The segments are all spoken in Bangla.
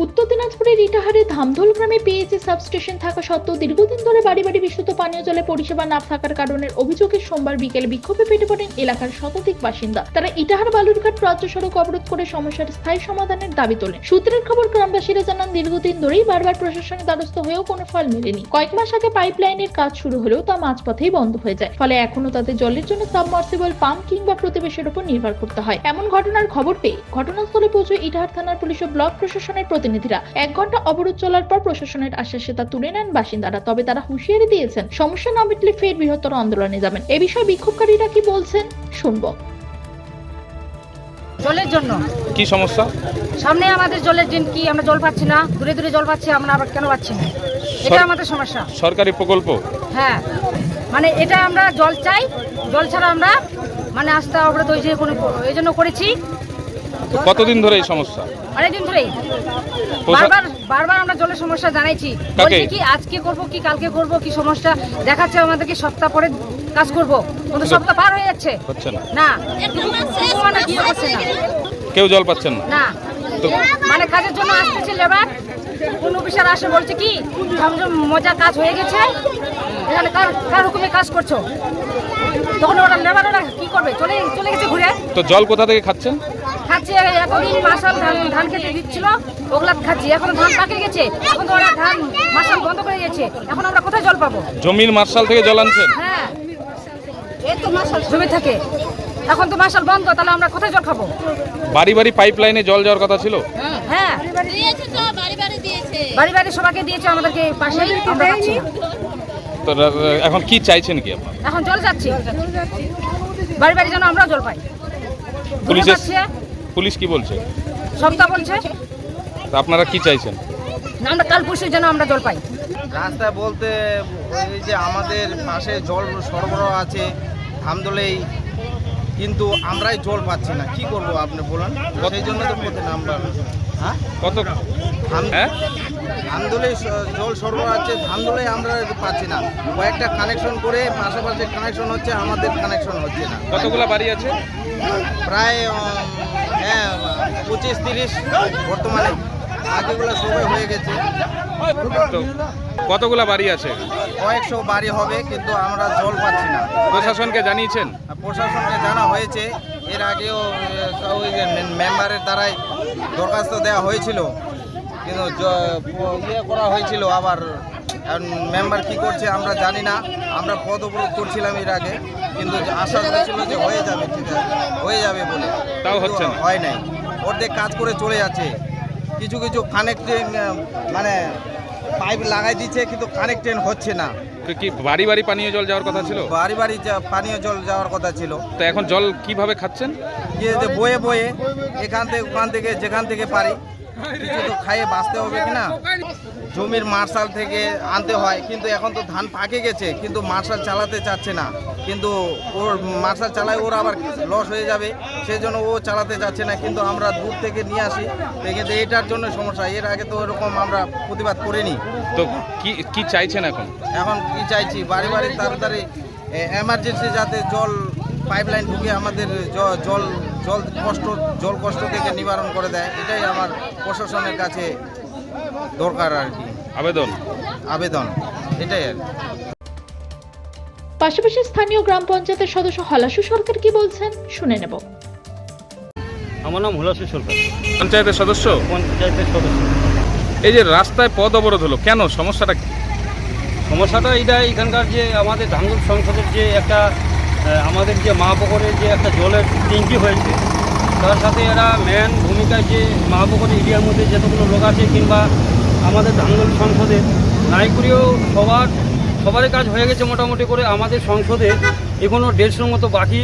উত্তর দিনাজপুরের ইটাহারে ধামধুল গ্রামে পিএইচি সাবস্টেশন থাকা সত্ত্বেও দীর্ঘদিন ধরে বাড়ি বাড়ি বিশুদ্ধ পানীয় জলে পরিষেবা না থাকার কারণে অভিযোগে সোমবার বিকেলে বিক্ষোভে পেটে পড়েন এলাকার শতাধিক বাসিন্দা। তারা ইটাহার বালুরঘাট রাজ্য সড়ক অবরোধ করে সমস্যার স্থায়ী সমাধানের দাবি তোলেন। সূত্রের খবর গ্রামবাসীরা জানান, দীর্ঘদিন ধরেই বারবার প্রশাসনের দ্বারস্থ হয়েও কোনো ফল মেলেনি। কয়েক মাস আগে পাইপ লাইনের কাজ শুরু হলেও তা মাঝপথেই বন্ধ হয়ে যায়। ফলে এখনও তাদের জলের জন্য সাবমার্সিবল পাম্প কিংবা প্রতিবেশের উপর নির্ভর করতে হয়। এমন ঘটনার খবর পেয়ে ঘটনাস্থলে পৌঁছে ইটাহার থানার পুলিশ ও ব্লক প্রশাসনের প্রতিনিধিরা। এক ঘণ্টা অবরোধ চলার পর প্রশাসনের আশ্বাসে তা তুলে নেন বাসিন্দারা। তবে তারা হুঁশিয়ারি দিয়েছেন সমস্যা না মিটলে ফের বৃহত্তর আন্দোলনে যাবেন। এ বিষয়ে বিক্ষোভকারীরা কি বলছেন শুনব। জলের জন্য। কি সমস্যা? সামনে আমাদের জলের দিন কি আমরা জল পাচ্ছি না? দূরে দূরে জল পাচ্ছি আমরা আবার কেন পাচ্ছি না? এটা আমাদের সমস্যা। সরকারি প্রকল্প? হ্যাঁ। মানে এটা আমরা জল চাই জল ছাড়া আমরা মানে আস্থা অবরোধ ওই যে কোনো এই জন্য করেছি। কতদিন ধরে এই সমস্যা? অনেকদিন ধরেই। বারবার বারবার আমরা জলের সমস্যা জানাইছি? বলছি কি আজকে করব কি কালকে করব কি সমস্যা? দেখাচ্ছে আমাদেরকে সপ্তাহ পরে কাজ করব। কিন্তু সপ্তাহ পার হয়ে যাচ্ছে। হচ্ছে না। না। মানে কেউ জল পাচ্ছেন না? না। মানে কাজের জন্য আসতেছে লেবার কোন অফিসার আসে বলছে কি মজা কাজ হয়ে গেছে। এখানে কার কার হুকুমে কাজ করছ? তখন ওরা লেবার ওরা কি করবে? চলে চলে গেছে ঘুরে। তো জল কোথা থেকে খাচ্ছেন? খাচ্ছে এতদিন মাসাল ধান ধান খেতে দিচ্ছিল ওগুলা খাচ্ছি। এখন ধান পাকে গেছে এখন তো ওরা ধান মাসাল বন্ধ করে দিয়েছে। এখন আমরা কোথায় জল পাবো? জমির মার্শাল থেকে জল আনছেন? হ্যাঁ। এই তো মাসাল জমি থাকে। এখন তো মাসাল বন্ধ তাহলে আমরা কোথায় জল খাব? বাড়ি বাড়ি পাইপ লাইনে জল যাওয়ার কথা ছিল? হ্যাঁ। বাড়ি বাড়ি সবাইকে দিয়েছে আমাদেরকে পাশেই আমরা পাচ্ছি না। তো এখন কি চাইছেন কি আপনার? এখন জল যাচ্ছি। বাড়ি বাড়ি যেন আমরাও জল পাই। পুলিশ পুলিশ এস- আসছে পুলিশ কি বলছে? সপ্তাহ বলছে। তো আপনারা কি চাইছেন? না, আমরা কাল পরশু যেন আমরা জল পাই। রাস্তা বলতে এই যে আমাদের পাশে জল সরবরাহ আছে ধামদলেই কিন্তু আমরাই জল পাচ্ছি না। কি করব আপনি বলুন? সেই জন্য তো পথে নামলাম হ্যাঁ? কত ধাম হ্যাঁ? ধামদলে জল সরবরাহ আছে ধামদলে আমরা পাচ্ছি না। কয়েকটা কানেকশন করে পাশাপাশি কানেকশন হচ্ছে আমাদের কানেকশন হচ্ছে না। কতগুলা বাড়ি আছে? প্রায় হ্যাঁ পঁচিশ তিরিশ বর্তমানে। বাকিগুলো সবাই হয়ে গেছে। তো কতগুলা বাড়ি আছে? কয়েকশো বাড়ি হবে কিন্তু আমরা জল পাচ্ছি না। প্রশাসনকে জানিয়েছেন? প্রশাসনকে জানা হয়েছে এর আগেও ওই যে মেম্বারের দ্বারাই দরখাস্ত দেওয়া হয়েছিল। কিন্তু ইয়ে করা হয়েছিল আবার। মেম্বার কি করছে আমরা জানি না। আমরা পদ অবরোধ করছিলাম এর আগে। কিন্তু আশা করেছিল যে হয়ে যাবে ঠিক আছে হয়ে যাবে বলে। তাও হচ্ছে না। হয় নাই। অর্ধেক কাজ করে চলে যাচ্ছে। কিছু কিছু কানেক্টিং মানে পাইপ লাগাই দিচ্ছে কিন্তু কানেক্টেন হচ্ছে না। কি বাড়ি বাড়ি পানীয় জল যাওয়ার কথা ছিল? বাড়ি বাড়ি পানীয় জল যাওয়ার কথা ছিল। তো এখন জল কীভাবে খাচ্ছেন? গিয়ে যে বয়ে বয়ে এখান থেকে ওখান থেকে যেখান থেকে পারি। কিছু তো খাইয়ে বাঁচতে হবে কি না? জমির মার্শাল থেকে আনতে হয় কিন্তু এখন তো ধান পাকে গেছে কিন্তু মার্শাল চালাতে চাচ্ছে না। কিন্তু ওর মার্শাল চালায় ওর আবার লস হয়ে যাবে সেই জন্য ও চালাতে চাচ্ছে না কিন্তু আমরা দূর থেকে নিয়ে আসি। কিন্তু এটার জন্য সমস্যা এর আগে তো এরকম আমরা প্রতিবাদ করিনি। তো কি কি চাইছেন এখন? এখন কি চাইছি? বাড়ি বাড়ি তাড়াতাড়ি এমার্জেন্সি যাতে জল পাইপলাইন ঢুকে আমাদের জল জল কষ্ট জল কষ্ট থেকে নিবারণ করে দেয় এটাই আমার প্রশাসনের কাছে দরকার আর কি। আবেদন? আবেদন এটাই আর কি। পাশাপাশি স্থানীয় গ্রাম পঞ্চায়েতের সদস্য হলাশু সরকার কি বলছেন শুনে নেব। আমার নাম হুলাসু সরকার। পঞ্চায়েতের সদস্য? পঞ্চায়েতের সদস্য। এই যে রাস্তায় পদ অবরোধ হলো কেন? সমস্যাটা কি? সমস্যাটা এইটাই এখানকার যে আমাদের ধানগুল সংসদের যে একটা আমাদের যে মহাপুকুরের যে একটা জলের ট্যাঙ্কি হয়েছে তার সাথে এরা মেন ভূমিকায় যে মহাপুকুর এরিয়ার মধ্যে যতগুলো লোক আছে কিংবা আমাদের ধানগুল সংসদের নাইকুরিও সবার, সবারই কাজ হয়ে গেছে মোটামুটি করে। আমাদের সংসদে এখনও দেড়শোর মতো বাকি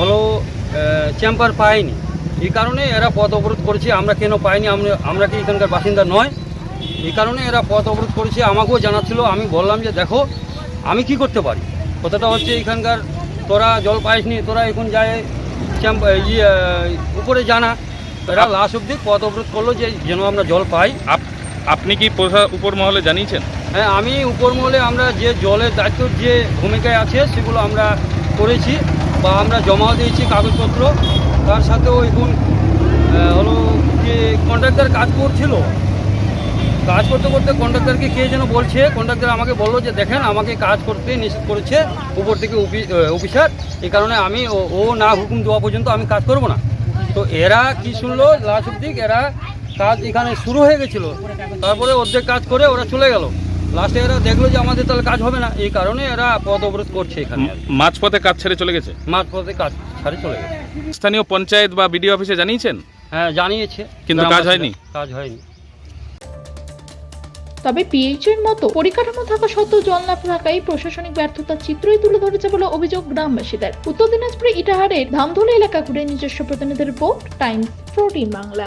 হলো চেম্বার পায়নি। এই কারণে এরা পথ অবরোধ করেছে। আমরা কেন পাইনি? আমরা আমরা কি এখানকার বাসিন্দা নয়? এই কারণে এরা পথ অবরোধ করেছে। আমাকেও জানাচ্ছিল। আমি বললাম যে, দেখো, আমি কি করতে পারি? কথাটা হচ্ছে, এখানকার তোরা জল পাইসনি তোরা এখন যায় ইয়ে উপরে জানা। এরা লাস্ট অব্দি পথ অবরোধ করল যে, যেন আমরা জল পাই। আপনি কি উপর মহলে জানিয়েছেন? হ্যাঁ আমি উপর মহলে আমরা যে জলের দায়িত্বর যে ভূমিকায় আছে সেগুলো আমরা করেছি বা আমরা জমাও দিয়েছি কাগজপত্র। তার সাথেও আহ, হলো যে কন্ট্রাক্টর কাজ করছিল কাজ করতে করতে কন্ট্রাক্টরকে কে যেন বলছে কন্ট্রাক্টর আমাকে বলল যে দেখেন আমাকে কাজ করতে নিষেধ করেছে উপর থেকে অফিসার। এই কারণে আমি ও- ও না হুকুম দেওয়া পর্যন্ত আমি কাজ করব না। তো এরা কি শুনলো? লাস্ট অব্দিক এরা কাজ এখানে শুরু হয়ে গেছিল। তারপরে অর্ধেক কাজ করে ওরা চলে গেল। লাস্টে এরা দেখল যে আমাদের তাহলে কাজ হবে না এই কারণে এরা পদ অবরোধ করছে এখানে। মাঝপথে কাজ ছেড়ে চলে গেছে? মাঠ পথে কাজ ছাড়ে চলে গেছে। স্থানীয় পঞ্চায়েত বা বিডিও অফিসে জানিয়েছেন? হ্যাঁ জানিয়েছে। কিন্তু কাজ হয়নি? কাজ হয়নি। তবে পিএইচের মতো পরিকাঠামো থাকা সত্ত্বেও জল না থাকায় প্রশাসনিক ব্যর্থতার চিত্রই তুলে ধরেছে বলে অভিযোগ গ্রামবাসীদের। উত্তর দিনাজপুরে ইটাহারের ধামধুলা এলাকা ঘুরে নিজস্ব প্রতিনিধির রিপোর্ট টাইমস প্রোটিন বাংলা।